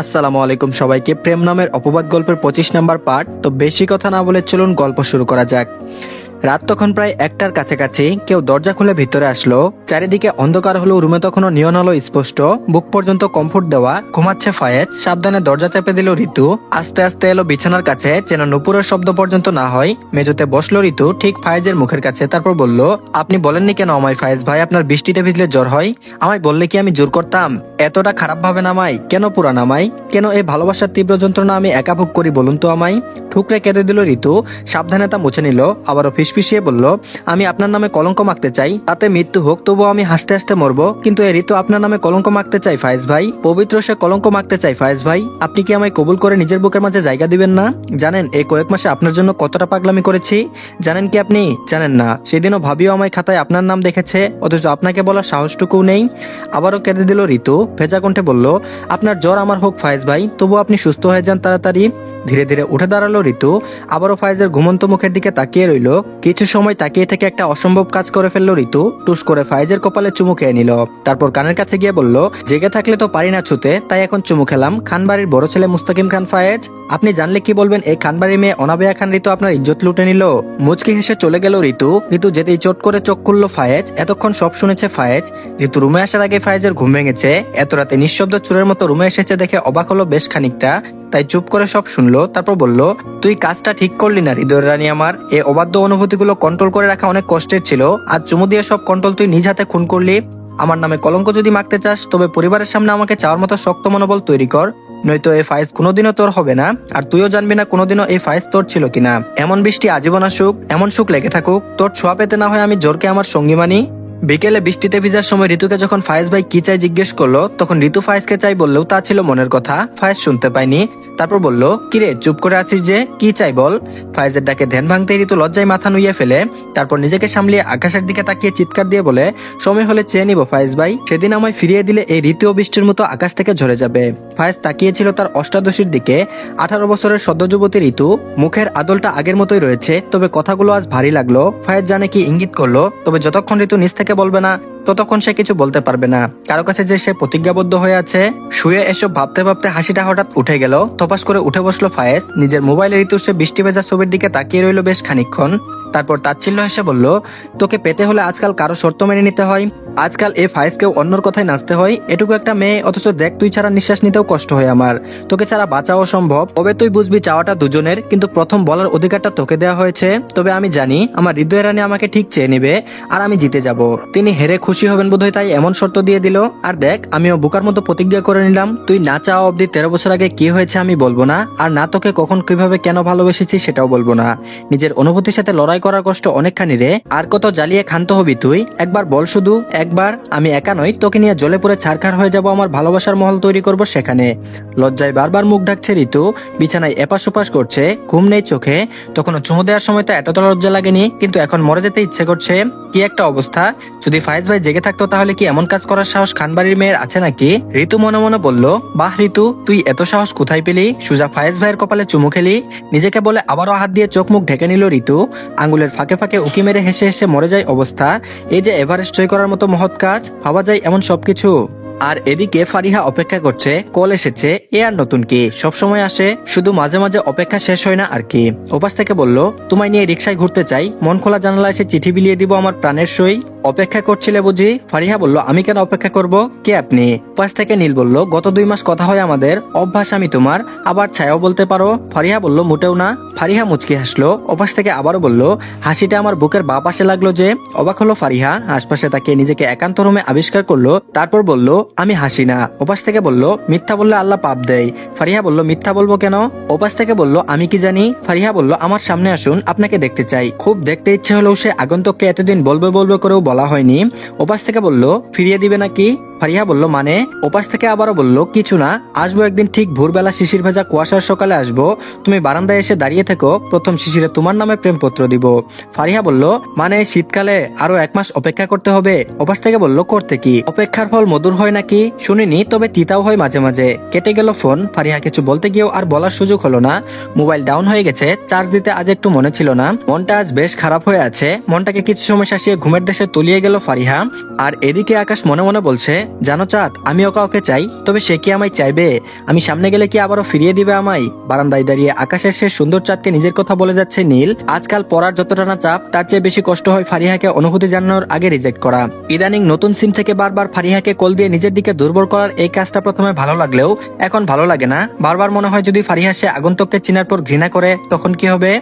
আসসালামু আলাইকুম সবাইকে। প্রেম নামের অপবাদ গল্পের পঁচিশ নাম্বার পার্ট তো বেশি কথা না বলে চলুন গল্প শুরু করা যাক। রাত তখন প্রায় একটার কাছাকাছি কেউ দরজা খুলে ভিতরে আসলো। চারিদিকে অন্ধকার হলো রুমে তখনও নিয়ন হলো স্পষ্ট। বুক পর্যন্ত কমফোর্ট দেওয়া, ঘুমাচ্ছে ফায়েজ, সাবধানে দরজা চেপে দিল ঋতু। আস্তে আস্তে এলো বিছানার কাছে, যেন নুপুরের শব্দ পর্যন্ত না হয়। মেজোতে বসল ঋতু, ঠিক ফায়েজের মুখের কাছে, তারপর বলল, আপনি বলেননি কেন আমায় ফায়েজ ভাই? আপনার বৃষ্টিতে ভিজলে জ্বর হয়। আমায় বললে কি আমি জোর করতাম? এতটা খারাপ ভাবে নামাই কেন পুরা নামাই কেন এই ভালোবাসার তীব্র যন্ত্রণা আমি একা ভোগ করি বলুন তো আমায়? ঠুকরে কেঁদে দিল ঋতু, সাবধানে তা মুছে নিল, আবারও ফিসফিসিয়ে বলল, আমি আপনার নামে কলঙ্ক মাখতে চাই, তাতে মৃত্যু হোক, তবুও আমি হাসতে হাসতে মরবো। কিন্তু এই ঋতু আপনার নামে কলঙ্ক মাখতে চাই, ফায়েজ ভাই। পবিত্র সে কলঙ্ক মাখতে চাই, ফায়েজ ভাই। আপনি কি আমায় কবুল করে নিজের বুকের মাঝে জায়গা দিবেন না? জানেন, এই কয়েক মাসে আপনার জন্য কতটা পাগলামি করেছি। জানেন কি আপনি? জানেন না। সেদিনও ভাবিও আমায় খাতায় আপনার নাম দেখেছে, অথচ আপনাকে বলার সাহসটুকুও নেই। আবারও কেঁদে দিল ঋতু। ভেজা কণ্ঠে বলল, আপনার জ্বর আমার হোক, ফায়েজ ভাই। তবু আপনি সুস্থ হয়ে যান তাড়াতাড়ি। ধীরে ধীরে উঠে দাঁড়াল ঋতু। আবারও ফায়েজের ঘুমন্ত মুখের দিকে তাকিয়ে রইল। কিছু সময় তাকিয়ে থেকে একটা অসম্ভব কাজ করে ফেলল ঋতু। টুস করে ফায়েজের কপালে চুমু খেয়ে নিল। তারপর কানের কাছে গিয়ে বলল, জেগে থাকলে তো পারি না ছুতে, তাই এখন চুমু খেলাম। খানবাড়ির বড় ছেলে মুস্তাকিম খান ফায়েজ, আপনি জানলে কি বলবেন এই খানবাড়ির মেয়ে অনাবেয়া খান ঋতু আপনার ইজ্জত লুটে নিল? মুচকি হেসে চলে গেল ঋতু। ঋতু যেতেই চট করে চোখ খুললো ফায়েজ। এতক্ষণ সব শুনেছে ফায়েজ। ঋতু রুমে আসার আগে ফায়েজের ঘুম ভেঙেছে। এত রাতে নিঃশব্দ চুরের মতো রুমে এসেছে দেখে অবাক হলো বেশ খানিকটা। তাই চুপ করে সব শুনলো, তারপর বলল, তুই কাজটা ঠিক করলি না হৃদয় রানী আমার। এ অবাধ্য অনুভূতিগুলো কন্ট্রোল করে রাখা অনেক কষ্টের ছিল। আর চুমু দিয়ে সব কন্ট্রোল তুই নিজ হাতে খুন করলি। আমার নামে কলঙ্ক যদি মাখতে চাস, তবে পরিবারের সামনে আমাকে চাওয়ার মতো শক্ত মনোবল তৈরি কর। নয়তো এই ফাইজ কোনোদিনও তোর হবে না, আর তুইও জানবি না কোনোদিনও এই ফাইজ তোর ছিল কিনা। এমন বৃষ্টি আজীবন আসুক, এমন সুখ লেগে থাকুক, তোর ছোঁয়া পেতে না হয় আমি জোরকে আমার সঙ্গী মানি। বিকেলে বৃষ্টিতে ভিজার সময় ঋতুকে যখন ফায়েজ ভাই কি চাই জিজ্ঞেস করল, তখন ঋতু ফায়েজকে চাই বললেও তা ছিল মনের কথা। ফায়েজ শুনতে পায়নি। তারপর বলল, কিরে, চুপ করে আছিস যে? কি চাই বল? ফায়েজের ডাকে ধ্যান ভাঙতে ঋতু লজ্জায় মাথা নুইয়ে ফেলে, তারপর নিজেকে সামলিয়ে আকাশের দিকে তাকিয়ে চিৎকার দিয়ে বলে, সময় হলে চেয়ে নিব ফায়েজ ভাই। সেদিন আমায় ফিরিয়ে দিলে এই ঋতু বৃষ্টির মতো আকাশ থেকে ঝরে যাবে। ফায়েজ তাকিয়েছিল তার অষ্টাদশীর দিকে। আঠারো বছরের সদ্য যুবতী ঋতু, মুখের আদলটা আগের মতোই রয়েছে, তবে কথাগুলো আজ ভারী লাগল। ফায়েজ জানে কি ইঙ্গিত করল, তবে যতক্ষণ ঋতু নিজ থেকে বলবে না। ততক্ষণ সে কিছু বলতে পারবে না। কারও কাছে যে সে প্রতিজ্ঞাবদ্ধ হয়ে আছে, শুয়ে এসব ভাবতে ভাবতে হাসিটা হঠাৎ উঠে গেল। তপাস করে উঠে বসল ফায়েজ নিজের মোবাইলের ঋতু সে বৃষ্টি ভেজা ছবির দিকে তাকিয়ে রইল বেশ খানিকক্ষণ। তারপর তাচ্ছিল্য হেসে বলল, তোকে পেতে হলে আজকাল কারও শর্ত মেনে নিতে হয়। আজকাল এ ফায়েজকেও অন্যর কথায় নাচতে হয়। এটুকু একটা মেয়ে, অথচ দেখ তুই ছাড়া নিঃশ্বাস নিতেও কষ্ট হয় আমার। তোকে ছাড়া বাঁচাও সম্ভব। তবে তুই বুঝবি চাওয়াটা দুজনের, কিন্তু প্রথম বলার অধিকারটা তোকে দেওয়া হয়েছে। তবে আমি জানি, আমার হৃদয় রানী আমাকে ঠিক চেয়ে নিবে, আর আমি জিতে যাব। তিনি হেরে খুশি হবেন বোধহয় তাই এমন শর্ত দিয়ে দিল। আর দেখ, আমিও বোকার মতো প্রতিজ্ঞা করে নিলাম। তুই না চাওয়া অব্দি তেরো বছর আগে কি হয়েছে আমি বলব না। আর না তোকে কখন কীভাবে কেন ভালোবেসেছি সেটাও বলব না। নিজের অনুভূতির সাথে লড়াই করার কষ্ট অনেকখানি রে। আর কত জ্বালিয়ে ক্ষান্ত হবি তুই? একবার বল শুধু, একবার। আমি একা নই, তোকে নিয়ে জলে পড়ে ছারখার হয়ে যাব আমার ভালোবাসার মহল তৈরি করব সেখানে। লজ্জায় বারবার মুখ ঢাকছে ঋতু, বিছানায় এপাশ ওপাশ করছে, ঘুম নেই চোখে। তখন চুমু দেওয়ার সময় তো এতটা লজ্জা লাগেনি, কিন্তু এখন মরে যেতে ইচ্ছে করছে। কি একটা অবস্থা। যদি ফায়েজ ভাই জেগে থাকতো তাহলে কি এমন কাজ করার সাহস খানবাড়ির মেয়ের আছে নাকি? ঋতু মনে মনে বলল, বাহ ঋতু, তুই এত সাহস কোথায় পেলি? সুজা ফায়েজ ভাইয়ের কপালে চুমু খেলি? নিজেকে বলে আবারও হাত দিয়ে চোখ মুখ ঢেকে নিল ঋতু। আঙ্গুলের ফাঁকে ফাঁকে উকি মেরে হেসে হেসে মরে যায় অবস্থা। এই যে এভারেস্ট জয় করার মতো মহৎ কাজ, ভাবা যায় এমন সবকিছু? আর এদিকে ফারিহা অপেক্ষা করছে, কল এসেছে, এ আর নতুন কি? সব সময় আসে, শুধু মাঝে মাঝে অপেক্ষা শেষ হয় না আর কি? ওপাশ থেকে বলল, তোমায় নিয়ে রিক্সায় ঘুরতে চাই, মন খোলা জানালা এসে চিঠি বিলিয়ে দিব আমার প্রাণের সই। অপেক্ষা করছিলে বুঝি? ফারিহা বলল, আমি কেন অপেক্ষা করব? কে আপনি? পাশ থেকে নীল বলল, গত দুই মাস কথা হয় আমাদের, অভ্যাস আমি তোমার, আবার ছায়াও বলতে পারো। ফারিহা বলল, মোটেও না। ফারিহা মুচকি হাসলো, অপাশ থেকে আবারও বলল, হাসিটা আমার বুকের বা পাশে লাগল যে। অবাক হলো ফারিহা, আশপাশে তাকে নিজেকে একান্ত রুমে আবিষ্কার করল, তারপর বলল, আমি হাসি না। ওপাশ থেকে বলল, মিথ্যা বললে আল্লাহ পাপ দেয়। ফারিহা বলল, মিথ্যা বলব কেন? ওপাশ থেকে বলল, আমি কি জানি? ফারিহা বলল, আমার সামনে আসুন, আপনাকে দেখতে চাই। খুব দেখতে ইচ্ছে হলেও সে আগন্তককে এতদিন বলবে বলবে করেও বলা হয়নি। ওপাশ থেকে বলল ফিরিয়ে দিবে নাকি? ফারিহা বলল মানে? ওপাশ থেকে আবারও বলল, কিছু না, আসব একদিন ঠিক ভোরবেলা শিশির ভেজা কুয়াশার সকালে আসব। তুমি বারান্দায় এসে দাঁড়িয়ে থেকো, প্রথম শিশিরে তোমার নামে প্রেমপত্র দিব। ফারিয়া বলল মানে শীতকালে আরও এক মাস অপেক্ষা করতে হবে? ওপাশ থেকে বলল, করতে কি? অপেক্ষার ফল মধুর হয় নাকি? শুনিনি, তবে তিতাও হয় মাঝে মাঝে। কেটে গেল ফোন ফারিয়া কিছু বলতে গিয়েও আর বলার সুযোগ হলো না। মোবাইল ডাউন হয়ে গেছে, চার্জ দিতে আজ একটু মনে ছিল না। মনটা আজ বেশ খারাপ হয়ে আছে। মনটাকে কিছু সময় শাসিয়ে ঘুমের দেশে তলিয়ে গেল ফারিহা। আর এদিকে আকাশ মনে মনে বলছে জানো চাঁদ, আমি ওকে ওকে চাই, তবে সে কি আমায় চাইবে? আমি সামনে গেলে কি আবারও ফিরিয়ে দিবে আমায়? বারান্দায় দাঁড়িয়ে আকাশের সে সুন্দর চাঁদকে নিজের কথা বলে যাচ্ছে নীল। আজকাল পড়ার যতটা না চাপ, তার চেয়ে বেশি কষ্ট হয় ফারিহাকে অনুভূতি জানানোর আগে রিজেক্ট করা। ইদানিং নতুন সিম থেকে বারবার ফারিহাকে কল দিয়ে নিজের দিকে দুর্বল করার এই কাজটা প্রথমে ভালো লাগলেও এখন ভালো লাগে না। বারবার মনে হয় যদি ফারিহা সে আগন্তককে চিনার পর ঘৃণা করে, তখন কি হবে?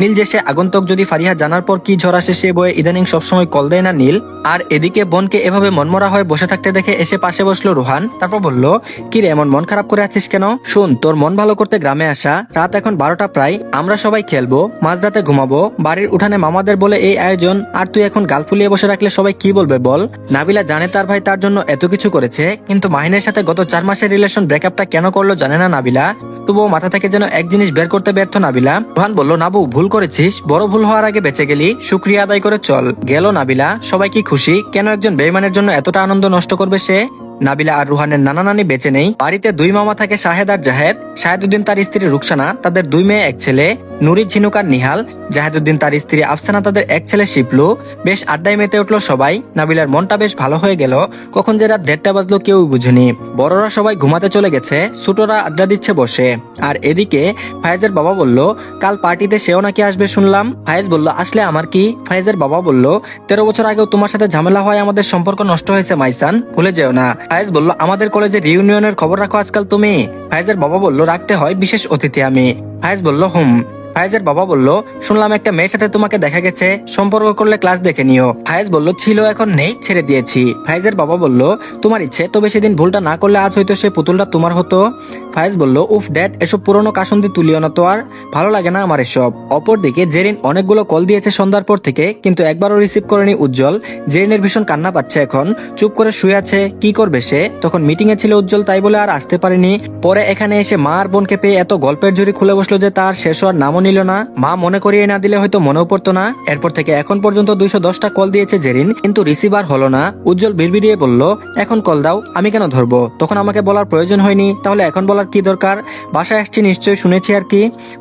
নীল যে সে আগন্তক যদি ফারিহা জানার পর কি ঝড় আসে সে বয়ে ইদানিং সবসময় কল দেয় না নীল। আর এদিকে বোনকে এভাবে মনমরা হয়ে বসে থাকতে দেখে এসে পাশে বসল রোহান। তারপর বলল, কি রে, এমন মন খারাপ করে আছিস কেন? শুন, তোর মন ভালো করতে গ্রামে আসা। রাত এখন বারোটা প্রায়। আমরা সবাই খেলব, মাঝরাতে ঘুমাবো। বাড়ির উঠানে মামাদের বলে এই আয়োজন। আর তুই এখন গাল ফুলিয়ে বসে রাখলে সবাই কি বলবে বল? নাবিলা জানে তার ভাই তার জন্য এত কিছু করেছে, কিন্তু মাহিনের সাথে গত চার মাসের রিলেশন ব্রেকআপটা কেন করল জানে না নাবিলা। তবুও মাথা থেকে যেন এক জিনিস বের করতে ব্যর্থ নাবিলা। রোহান বলল, নাবু ভুল করেছিস, বড় ভুল হওয়ার আগে বেঁচে গেলি, শুক্রিয়া আদায় করে চল। গেল নাবিলা, সবাই কি খুশি? কেন একজন বেইমানের জন্য এতটা আনন্দ নষ্ট করবে সে? নাবিলা আর রুহানের নানা নানি বেঁচে নেই। বাড়িতে দুই মামা থাকে, শাহেদ আর জাহেদ। শাহেদুদ্দিন তার স্ত্রী রুকসানা, তাদের দুই মেয়ে, এক ছেলে। নুরি, ঝিনুক আর নিহাল। জাহেদুদ্দিন তার স্ত্রী আফসানা, তাদের এক ছেলে শিপলু বেশ আড্ডায় মেতে উঠল সবাই। নাবিলার মনটা বেশ ভালো হয়ে গেল। কখন যে রাত দেড়টা বাজলো কেউ বুঝেনি। বড়রা সবাই ঘুমাতে চলে গেছে, ছোটরা আড্ডা দিচ্ছে, বসে। আর এদিকে ফায়েজের বাবা বলল, কাল পার্টিতে সেও নাকি আসবে শুনলাম। ফায়েজ বলল, আসলে আমার কি? ফায়েজের বাবা বলল, তেরো বছর আগেও তোমার সাথে ঝামেলা হয় আমাদের সম্পর্ক নষ্ট হয়েছে, মাইসান। ভুলে যেও না। ফায়েজ বলল, আমাদের কলেজে রিউনিয়নের খবর রাখো আজকাল তুমি। ফায়েজের বাবা বলল, রাখতে হয় বিশেষ অতিথি আমি। ফায়েজ বলল, হুম। ফায়েজের বাবা বলল, শুনলাম একটা মেয়ের সাথে তোমাকে দেখা গেছে। সম্পর্ক করলে ক্লাস দেখে নিও। ফায়েজ বলল, ছিল, এখন নেই, ছেড়ে দিয়েছি। ফায়েজের বাবা বলল, তোমার ইচ্ছে, তবে সেদিন ভুলটা না করলে আজ হয়তো সে পুতুলটা তোমার হতো। ফায়েজ বলল, উফ, ড্যাড, এসব পুরনো কাসন্দি তুলিও না তো আর। ভালো লাগে না আমার এসব। অপরদিকে জেরিন অনেকগুলো কল দিয়েছে সন্ধ্যার পর থেকে, কিন্তু একবারও রিসিভ করেনি উজ্জ্বল। জেরিনের ভীষণ কান্না পাচ্ছে এখন। চুপ করে শুয়ে আছে, কি করবে সে? তখন মিটিং এ ছিল উজ্জ্বল, তাই বলে আর আসতে পারেনি। পরে এখানে এসে মা আর বোনকে পেয়ে এত গল্পের ঝুড়ি খুলে বসল যে তার শেষ হওয়ার নামও নিল না। মা মনে করিয়ে না দিলে হয়তো মনেও পড়তো না। এরপর থেকে এখন পর্যন্ত দুইশো দশটা কল দিয়েছে জেরিন, কিন্তু রিসিভার হলো না। উজ্জ্বল বিড়বিড়িয়ে বলল, এখন কল দাও, আমি কেন ধরবো? তখন আমাকে বলার প্রয়োজন হয়নি। তাহলে এখন বলার কি দরকার? বাসায় আসছি নিশ্চয়ই শুনেছি আর কি।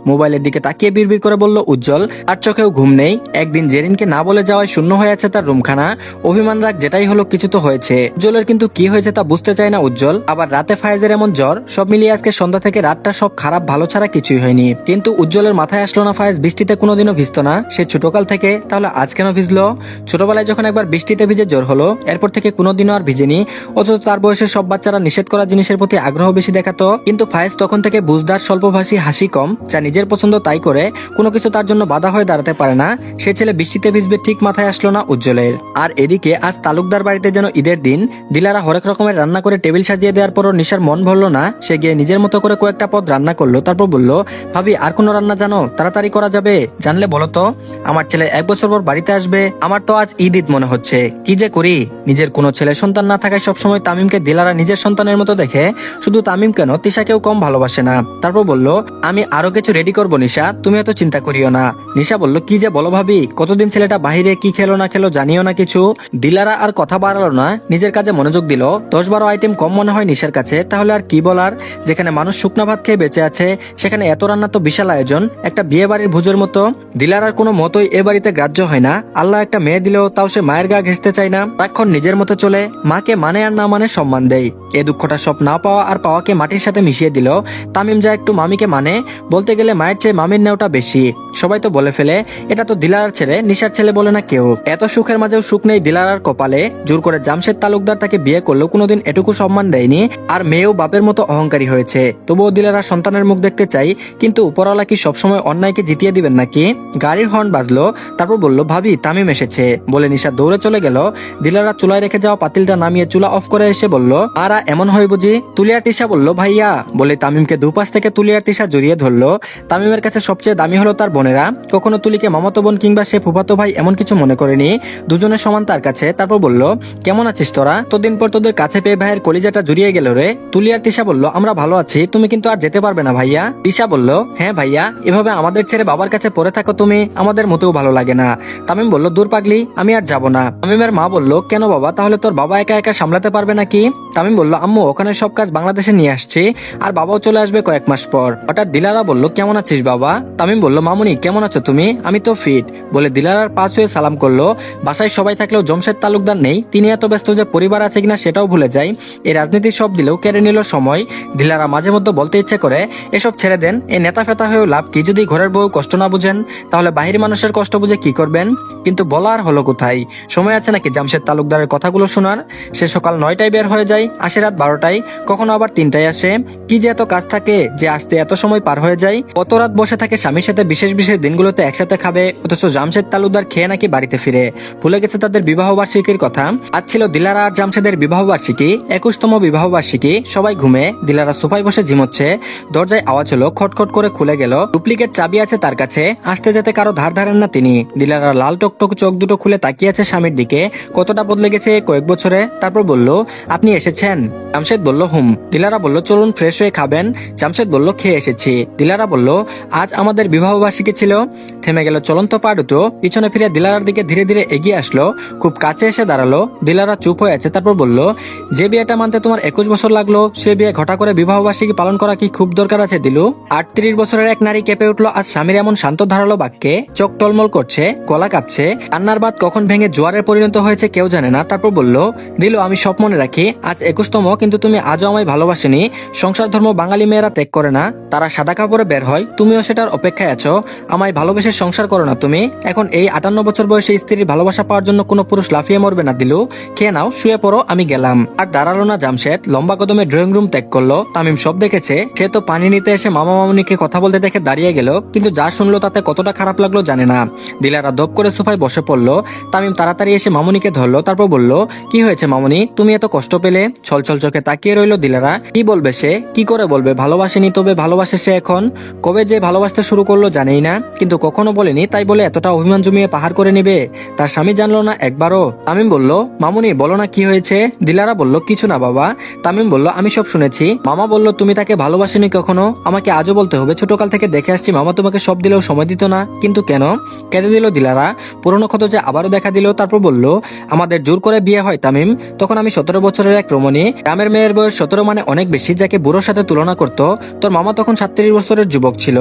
মোবাইলের দিকে তাকিয়ে বিড়বিড় করে বলল, উজ্জ্বল, আর চোখেও ঘুম নেই। একদিন জেরিনকে না বলে যাওয়ায় শূন্য হয়ে আছে তার রুমখানা। অভিমান রাগ যেটাই হলো কিছু তো হয়েছে। উজ্জ্বলের কিন্তু কি হয়েছে তা বুঝতে চায় না উজ্জ্বল। আবার রাতে ফায়েজের এমন জ্বর, সব মিলিয়ে আজকে সন্ধ্যা থেকে রাতটা সব খারাপ ভালো ছাড়া কিছুই হয়নি। কিন্তু উজ্জ্বলের মাথায় আসলো না ফায়েজ, বৃষ্টিতে কোনোদিনও ভিজতো না। সে ছোটকাল থেকে তাহলে আজ কেন ভিজলো? ছোটবেলায় যখন একবার বৃষ্টিতে ভিজে জ্বর হলো, এরপর থেকে কোনোদিনও আর ভিজেনি। অথচ তার বয়সের সব বাচ্চারা নিষেধ করা জিনিসের প্রতি আগ্রহ বেশি দেখাতো। কিন্তু ফায়েজ তখন থেকে বুঝদার, স্বল্পভাষী, হাসি কম। যা নিজের পছন্দ তাই করে, কোনো কিছু তার জন্য বাধা হয়ে দাঁড়াতে পারে না। সে ছেলে বৃষ্টিতে ভিজবে ঠিক মাথায় আসলো না উজ্জ্বলের। আর এদিকে আজ তালুকদার বাড়িতে যেন ঈদের দিন, দিলারা হরেক রকমের রান্না করে টেবিল সাজিয়ে দেওয়ার পরও নিশার মন ভরলো না। সে গিয়ে নিজের মতো করে কয়েকটা পদ রান্না করল, তারপর বলল, ভাবি, আর কোনো রান্না জানো? তাড়াতাড়ি করা যাবে। জানলে বলো তো, আমার ছেলে এক বছর পর বাড়িতে আসবে। আমার তো আজ ঈদ ঈদ মনে হচ্ছে। কি যে করি? নিজের কোনো ছেলে সন্তান না থাকায় সবসময় তামিমকে দিলারা নিজের সন্তানের মতো দেখে। শুধু তামিম কেন? তিশাকেও কম ভালোবাসে না। তারপর বলল, আমি আরও কিছু রেডি করব, নিশা। তুমি এত চিন্তা করিও না। নিশা বলল, কি যে বলো ভাবি? কতদিন ছেলেটা বাহিরে কি খেলো না খেলো জানিও না কিছু? দিলারা আর কথা বাড়ালো না। নিজের কাজে মনোযোগ দিল। দশ বারো আইটেম কম মনে হয় নিশার কাছে। তাহলে আর কি বলার? যেখানে মানুষ শুকনা ভাত খেয়ে বেঁচে আছে, সেখানে এত রান্না তো বিশাল আয়োজন। একটা বিয়ে বাড়ির ভোজের মতো। দিলারার কোনো মতোই এ বাড়িতে গ্রাহ্য হয় না। আল্লাহ একটা মেয়ে দিলেও তাও সে মায়ের গা ঘেঁচতে চায় না। তাক্ষণ নিজের মতো চলে। মাকে মানে আর না মানে সম্মান দেয়। এ দুঃখটা সব না পাওয়া আর পাওয়াকে মাটির সাথে মিশিয়ে দিল। তামিম যা একটু মামিকে মানে বলতে গেলে মায়ের চেয়ে মামির নেওটা বেশি। সবাই তো বলে ফেলে, এটা তো দিলারার ছেলে, নিশার ছেলে বলে না কেউ। এত সুখের মাঝেও সুখ নেই দিলারার কপালে। জোর করে জামশেদ তালুকদার তাকে বিয়ে করলেও কোনোদিন এটুকু সম্মান দেয়নি। আর মেয়েও বাপের মতো অহংকারী হয়েছে। তবুও দিলারা সন্তানের মুখ দেখতে চাই, কিন্তু উপরওয়ালা কি সবসময় অন্যায়কে জিতিয়ে দিবেন নাকি? গাড়ির হর্ন বাজলো, তারপর বলল, ভাবি, তামিম এসেছে। বলে নিশা দৌড়ে চলে গেল। দিলারা চুলায় রেখে যাওয়া পাতিলটা নামিয়ে চুলা অফ করে এসে বলল, আরা, এমন হয় বুঝি? তুলিয়ার তিশা বলল, ভাইয়া, বলে তামিমকে দুপাশ থেকে তুলিয়ার তিশা জড়িয়ে ধরলো। তামিমের কাছে সবচেয়ে দামি হলো তার বোনেরা। কখনো তুলিকে মামাতো বোন কিংবা সে ফুফাতো ভাই এমন কিছু মনে করেনি? দুজনের সমান তার কাছে। তারপর বলল, কেমন আছিস তোরা? তোদিন পর তোদের কাছে পেয়ে ভাইয়ের কলিজাটা জড়িয়ে গেল রে। তুলিয়ার তিশা বলল, আমরা ভালো আছি, তুমি কিন্তু আর যেতে পারবে না ভাইয়া। তিশা বলল হ্যাঁ ভাইয়া, এভাবে এভাবে আমাদের ছেড়ে বাবার কাছে পড়ে থাকো তুমি, আমাদের মোটেও ভালো লাগে না। তামিম বলল, দূর পাগলি, আমি আর যাব না। তামিমের মা বলল, কেন বাবা, তাহলে তোর বাবা একা একা সামলাতে পারবে নাকি? তামিম বলল, আম্মু, ওখানে সব কাজ বাংলাদেশে নিয়ে আসছি, আর বাবাও চলে আসবে কয়েক মাস পর। হঠাৎ দিলারা বলল, কেমন আছিস বাবা? তামিম বলল, মামুনি, কেমন আছো তুমি? আমি তো ফিট। বলে দিলারার পাশ হয়ে সালাম করল, বাসায় সবাই থাকলেও জমশেদ তালুকদার নেই। তিনি এত ব্যস্ত যে পরিবার আছে কিনা সেটাও ভুলে যায় এই রাজনীতির সব দিলেও কেড়ে নিল সময়। দিলারা মাঝে মধ্যে বলতে ইচ্ছে করে, এসব ছেড়ে দেন, এই নেতা ফেতা হয়েও লাভ কি? যদি ঘরের বউ কষ্ট না বুঝেন, তাহলে বাহির মানুষের কষ্ট বুঝে কি করবেন? কিন্তু বলার হলো কোথায়? সময় আছে নাকি জামশেদ তালুকদারের কথাগুলো শোনার? সে সকাল নয়টায় বের হয়ে যায়, আসে রাত বারোটায়, কখনো আবার তিনটায় আসে। কি যে এত কাজ থাকে যে আসতে এত সময় পার হয়ে যায়? কত রাত বসে থাকে স্বামীর সাথে বিশেষ বিশেষ দিনগুলোতে একসাথে খাবে, অথচ জামশেদ তালুকদার খেয়ে নাকি বাড়িতে ফিরে। ভুলে গেছে তাদের বিবাহ বার্ষিকীর কথা। আজ ছিল দিলারা আর জামশেদের বিবাহ বার্ষিকী, একুশতম বিবাহ বার্ষিকী। সবাই ঘুমে, দিলারা সোফায় বসে ঝিমোচ্ছে। দরজায় আওয়াজ হলো, খটখট করে খুলে গেল। ডুপ্লিকেট চাবি আছে তার কাছে। আসতে যেতে কারও ধার ধারেন না তিনি। দিলারা লাল টকটক চোখ দুটো খুলে তাকিয়ে আছে স্বামীর দিকে। কতটা বদলে গেছে কয়েক বছরে? তারপর বলল, আপনি এসেছেন? জামশেদ বলল, হুম। দিলারা বলল, চলুন ফ্রেশ হয়ে খাবেন। জামশেদ বলল, খেয়ে এসেছি। দিলারা বলল, আজ আমাদের বিবাহ বার্ষিকী ছিল। থেমে গেল চলন্ত পা পিছনে ফিরে দিলারার দিকে ধীরে ধীরে এগিয়ে আসলো। খুব কাছে এসে দাঁড়াল। দিলারা চুপ হয়ে আছে। তারপর বলল, যে বিয়েটা মানতে তোমার একুশ বছর লাগল, সে বিয়ে ঘটা করে বিবাহ বার্ষিকী পালন করা কি খুব দরকার আছে দিলু? আটত্রিশ বছরের এক নারী কেঁপে উঠল আজ স্বামীর এমন শান্ত ধারালো বাক্যে চোখ টলমল করছে, গলা কাঁপছে, কান্নার বাদ কখন ভেঙে জোয়ারে পরিণত হয়েছে কেউ জানে না, তারপর বলল, দিলু, আমি সব মনে রাখি, আজ একুশতম, কিন্তু তুমি আজও আমায় ভালোবাসেনি, সংসার ধর্ম বাঙালি মেয়েরা ত্যাগ করে না, তারা সাদা কাপড়ে বের হয়, তুমিও সেটার অপেক্ষায় আছো, আমায় ভালোবেসে সংসার করো না তুমি, এখন এই আটান্ন বছর বয়সে স্ত্রীর ভালোবাসা পাওয়ার জন্য কোনো পুরুষ লাফিয়ে মরবে না, দিলু, খেয়ে নাও, শুয়ে পড়ো, আমি গেলাম। আর দাঁড়াল না জামশেদ, লম্বা কদমে ড্রয়িং রুম ত্যাগ করল, তামিম সব দেখেছে, সে তো পানি নিতে এসে মামা মামুনিকে কথা বলতে দেখে দাঁড়িয়ে গেল কিন্তু যা শুনলো তাতে কতটা খারাপ লাগল জানে না। দিলারা দপ করে সোফায় বসে পড়ল। তামিম তাড়াতাড়ি এসে মামুনিকে ধরলো, তারপর বলল, কি হয়েছে মামুনি? তুমি এত কষ্ট পেলে? ছল ছল চোখে তাকিয়ে রইল দিলারা। কি বলবে সে? কি করে বলবে? ভালোবাসেনি তবে ভালোবাসে সে এখন। কবে যে ভালোবাসতে শুরু করল জানেই না, কিন্তু কখনো বলেনি, তাই বলে এতটা অভিমান জমিয়ে পাহাড় করে নেবে। তার স্বামী জানলো না একবারও। তামিম বলল, মামুনি, বলো না কি হয়েছে? দিলারা বলল, কিছু না বাবা। তামিম বলল, আমি সব শুনেছি। মামা বলল, তুমি তাকে ভালোবাসেনি কখনো? আমাকে আজও বলতে হবে। ছোটকাল থেকে দেখে আসছি মামা তোমাকে সব দিলেও সময় দিত না। কিন্তু কেন? কেঁদে দিল দিলারা। পুরনো ক্ষত যে আবারও দেখা দিল, তারপর বলল, আমাদের জোর করে বিয়ে হয়, তামিম। তখন আমি সতেরো বছরের এক রমণী। গ্রামের মেয়ের বয়স সতেরো মানে অনেক বেশি, যাকে বুড়োর সাথে তুলনা করত। তোর মামা তখন সাতত্রিশ বছরের যুবক ছিল।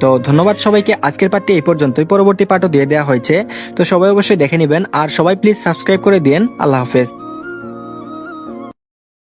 তো ধন্যবাদ সবাইকে, আজকের পার্টটি এই পর্যন্তই। পরবর্তী পার্টও দিয়ে দেওয়া হয়েছে। তো সবাই অবশ্যই দেখে নেবেন। আর সবাই প্লিজ সাবস্ক্রাইব করে দিন আল্লাহ হাফেজ।